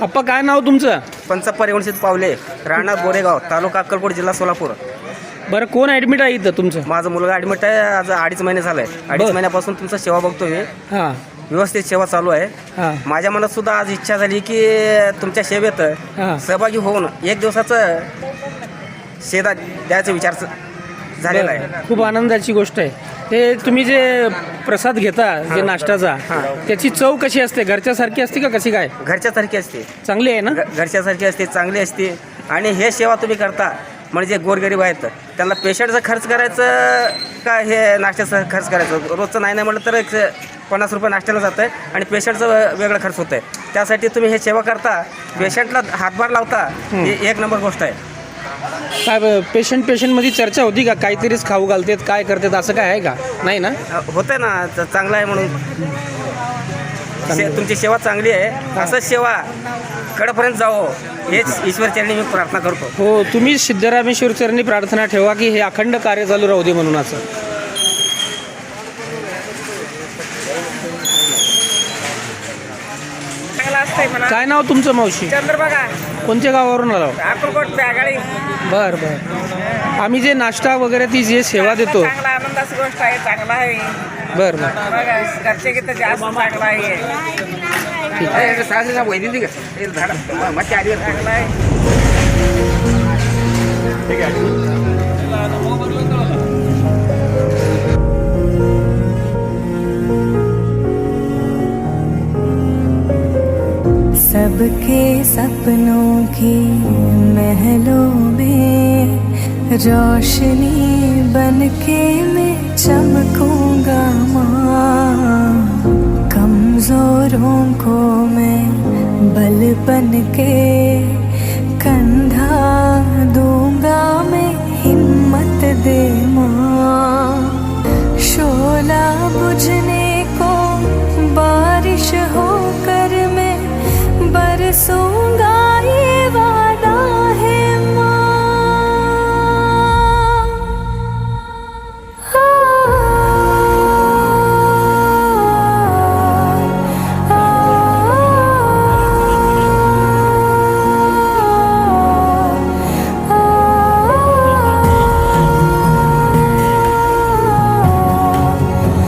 अप्पा काय नाव तुमचं? पंच परिवंशित पावले राहणार गोरेगाव तालुका अक्कलकोट जिल्हा सोलापूर. बरं कोण ॲडमिट आहे इथं तुमचं? माझा मुलगा ॲडमिट आहे आज अडीच महिने झाले. अडीच बरं. महिन्यापासून तुमचा सेवा बघतोय मी. हां. व्यवस्थित सेवा चालू आहे. हां. माझ्या मनात सुद्धा आज इच्छा झाली की तुमच्या सेवेत हां. सहभागी होऊन एक दिवसाचं शेदा द्यायचा विचार झालेला आहे. खूप आनंदाची गोष्ट आहे. ते तुम्ही जे प्रसाद घेता जे नाश्त्याचा त्याची चव कशी असते? घरच्यासारखी असते का कशी काय? घरच्यासारखी असते. चांगली आहे ना? घरच्यासारखी असते चांगली असते. आणि हे सेवा तुम्ही करता म्हणजे गोरगरीब आहेत त्यांना पेशंटचा खर्च करायचं का हे नाश्त्याचा खर्च करायचं? रोजचं नाही नाही म्हटलं तर एक पन्नास रुपये नाश्त्याला जातं आहे आणि पेशंटचं वेगळं खर्च होतं आहे त्यासाठी तुम्ही हे सेवा करता. पेशंटला हातभार लावता. ही एक नंबर गोष्ट आहे. काय पेशंट पेशंटमध्ये चर्चा होती का? काहीतरीच खाऊ घालतेत काय करतात असं काय आहे का? नाही ना? होतंय ना च- चांगलं आहे म्हणून. से- तुमची सेवा चांगली आहे. असंच सेवा कडपर्यंत जावं हेच ईश्वर चरणी मी प्रार्थना करतो. हो तुम्ही सिद्धरामेश्वरचरणी प्रार्थना ठेवा की हे अखंड कार्य चालू राहू दे म्हणून असं. चांगला असतंय म्हणा. काय नाव तुमचं मावशी? चंद्रबघा कोणत्या गावावरून आलो? अकोलकोट बॅगाळी. बर बर. आम्ही जे नाश्ता वगैरे ती जे सेवा देतो. चांगला आनंदाची गोष्ट आहे चांगला आहे. बर बर. बघा घरचे गीत जास्त चांगला आहे. चांगला आहे. सबके सपनों की महलों में रोशनी बन के मैं चमकूँगा माँ। कमजोरों को मैं बल बन के कंधा दूँगा मैं। बरसूंगा